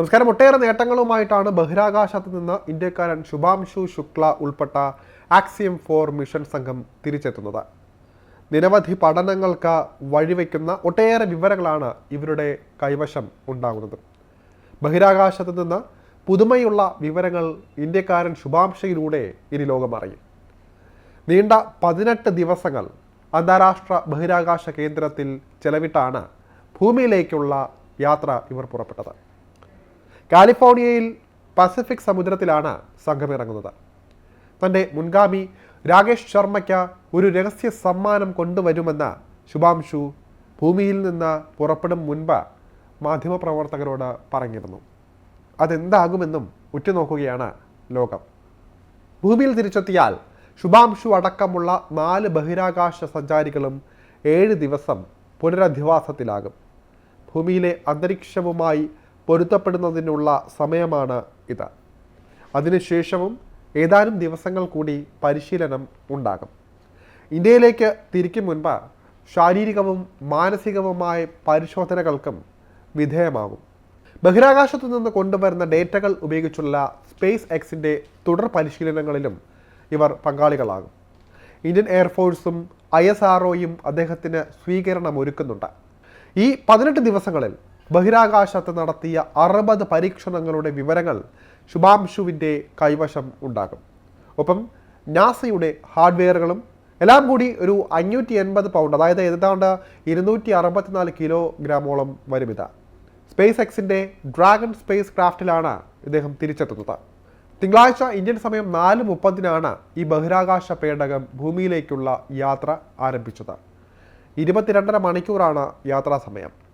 നമസ്കാരം. ഒട്ടേറെ നേട്ടങ്ങളുമായിട്ടാണ് ബഹിരാകാശത്ത് നിന്ന് ഇന്ത്യക്കാരൻ ശുഭാംശു ശുക്ല ഉൾപ്പെട്ട ആക്സിയം ഫോർ മിഷൻ സംഘം തിരിച്ചെത്തുന്നത്. നിരവധി പഠനങ്ങൾക്ക് വഴിവെക്കുന്ന ഒട്ടേറെ വിവരങ്ങളാണ് ഇവരുടെ കൈവശം ഉണ്ടാകുന്നത്. ബഹിരാകാശത്ത് നിന്ന് പുതുമയുള്ള വിവരങ്ങൾ ഇന്ത്യക്കാരൻ ശുഭാംശയിലൂടെ ഇനി ലോകമറിയും. നീണ്ട പതിനെട്ട് ദിവസങ്ങൾ അന്താരാഷ്ട്ര ബഹിരാകാശ കേന്ദ്രത്തിൽ ചെലവിട്ടാണ് ഭൂമിയിലേക്കുള്ള യാത്ര ഇവർ പുറപ്പെട്ടത്. കാലിഫോർണിയയിൽ പസഫിക് സമുദ്രത്തിലാണ് സംഘം ഇറങ്ങുന്നത്. തന്റെ മുൻഗാമി രാകേഷ് ശർമ്മയ്ക്ക് ഒരു രഹസ്യ സമ്മാനം കൊണ്ടുവരുമെന്ന ശുഭാംശു ഭൂമിയിൽ നിന്ന് പുറപ്പെടും മുൻപ് മാധ്യമപ്രവർത്തകരോട് പറഞ്ഞിരുന്നു. അതെന്താകുമെന്നും ഉറ്റുനോക്കുകയാണ് ലോകം. ഭൂമിയിൽ തിരിച്ചെത്തിയാൽ ശുഭാംശു അടക്കമുള്ള നാല് ബഹിരാകാശ സഞ്ചാരികളും ഏഴ് ദിവസം പുനരധിവാസത്തിലാകും. ഭൂമിയിലെ അന്തരീക്ഷവുമായി പൊരുത്തപ്പെടുന്നതിനുള്ള സമയമാണ് ഇത്. അതിനുശേഷവും ഏതാനും ദിവസങ്ങൾ കൂടി പരിശീലനം ഉണ്ടാകും. ഇന്ത്യയിലേക്ക് തിരിക്കും മുൻപ് ശാരീരികവും മാനസികവുമായ പരിശോധനകൾക്കും വിധേയമാകും. ബഹിരാകാശത്തു നിന്ന് കൊണ്ടുവരുന്ന ഡേറ്റകൾ ഉപയോഗിച്ചുള്ള സ്പേസ് എക്സിന്റെ തുടർ പരിശീലനങ്ങളിലും ഇവർ പങ്കാളികളാകും. ഇന്ത്യൻ എയർഫോഴ്സും ഐ എസ് ആർ അദ്ദേഹത്തിന് സ്വീകരണം ഒരുക്കുന്നുണ്ട് ഈ പതിനെട്ട് ദിവസങ്ങളിൽ ബഹിരാകാശത്ത് നടത്തിയ അറുപത് പരീക്ഷണങ്ങളുടെ വിവരങ്ങൾ ശുഭാംശുവിന്റെ കൈവശം ഉണ്ടാകും. ഒപ്പം നാസയുടെ ഹാർഡ്വെയറുകളും എല്ലാം കൂടി ഒരു അഞ്ഞൂറ്റി എൺപത് പൗണ്ട് അതായത് ഏതാണ്ട് ഇരുന്നൂറ്റി അറുപത്തിനാല് കിലോഗ്രാമോളം വരും ഇത്. സ്പേസ് എക്സിന്റെ ഡ്രാഗൺ സ്പേസ് ക്രാഫ്റ്റിലാണ് ഇദ്ദേഹം തിരിച്ചെത്തുന്നത്. തിങ്കളാഴ്ച ഇന്ത്യൻ സമയം നാല് മുപ്പതിനാണ് ഈ ബഹിരാകാശ പേടകം ഭൂമിയിലേക്കുള്ള യാത്ര ആരംഭിച്ചത്. ഇരുപത്തിരണ്ടര മണിക്കൂറാണ് യാത്രാ സമയം.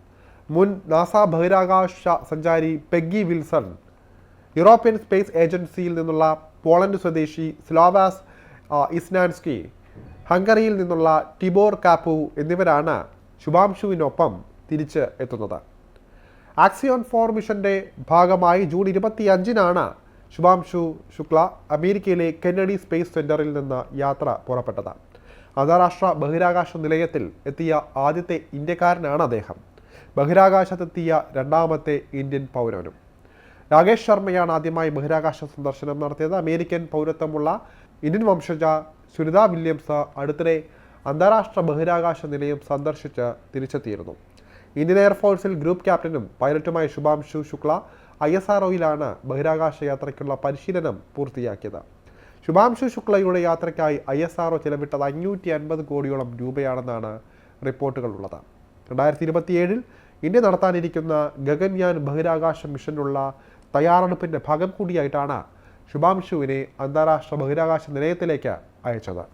മുൻ നാസ ബഹിരാകാശ സഞ്ചാരി പെഗ്ഗി വിൽസൺ യൂറോപ്യൻ സ്പേസ് ഏജൻസിയിൽ നിന്നുള്ള പോളണ്ട് സ്വദേശി സ്ലോവാസ് ഇസ്നാൻസ്കി ഹംഗറിയിൽ നിന്നുള്ള ടിബോർ കാപ്പു എന്നിവരാണ് ശുഭാംശുവിനൊപ്പം തിരിച്ച് എത്തുന്നത്. ആക്സിയോൺ ഫോർ മിഷന്റെ ഭാഗമായി ജൂൺ ഇരുപത്തി അഞ്ചിനാണ് ശുഭാംശു ശുക്ല അമേരിക്കയിലെ കെന്നഡി സ്പേസ് സെന്ററിൽ നിന്ന് യാത്ര പുറപ്പെട്ടത്. അന്താരാഷ്ട്ര ബഹിരാകാശ നിലയത്തിൽ എത്തിയ ആദ്യത്തെ ഇന്ത്യക്കാരനാണ് അദ്ദേഹം. ബഹിരാകാശത്തെത്തിയ രണ്ടാമത്തെ ഇന്ത്യൻ പൗരനും. രാകേഷ് ശർമ്മയാണ് ആദ്യമായി ബഹിരാകാശ സന്ദർശനം നടത്തിയത്. അമേരിക്കൻ പൗരത്വമുള്ള ഇന്ത്യൻ വംശജ സുനിത വില്യംസ് അടുത്തിടെ അന്താരാഷ്ട്ര ബഹിരാകാശ നിലയം സന്ദർശിച്ച് തിരിച്ചെത്തിയിരുന്നു. ഇന്ത്യൻ എയർഫോഴ്സിൽ ഗ്രൂപ്പ് ക്യാപ്റ്റനും പൈലറ്റുമായ Shubhanshu Shukla I S R ബഹിരാകാശ യാത്രയ്ക്കുള്ള പരിശീലനം പൂർത്തിയാക്കിയത്. ശുഭാംശു ശുക്ലയുടെ യാത്രയ്ക്കായി ഐ എസ് ആർ ചെലവിട്ടത് അഞ്ഞൂറ്റി അൻപത് കോടിയോളം രൂപയാണെന്നാണ് റിപ്പോർട്ടുകളുള്ളത്. രണ്ടായിരത്തി ഇരുപത്തിയേഴിൽ ഇന്ത്യ നടത്താനിരിക്കുന്ന ഗഗൻയാൻ ബഹിരാകാശ മിഷനുള്ള തയ്യാറെടുപ്പിന്റെ ഭാഗം കൂടിയായിട്ടാണ് ശുഭാംശുവിനെ അന്താരാഷ്ട്ര ബഹിരാകാശ നിലയത്തിലേക്ക് അയച്ചത്.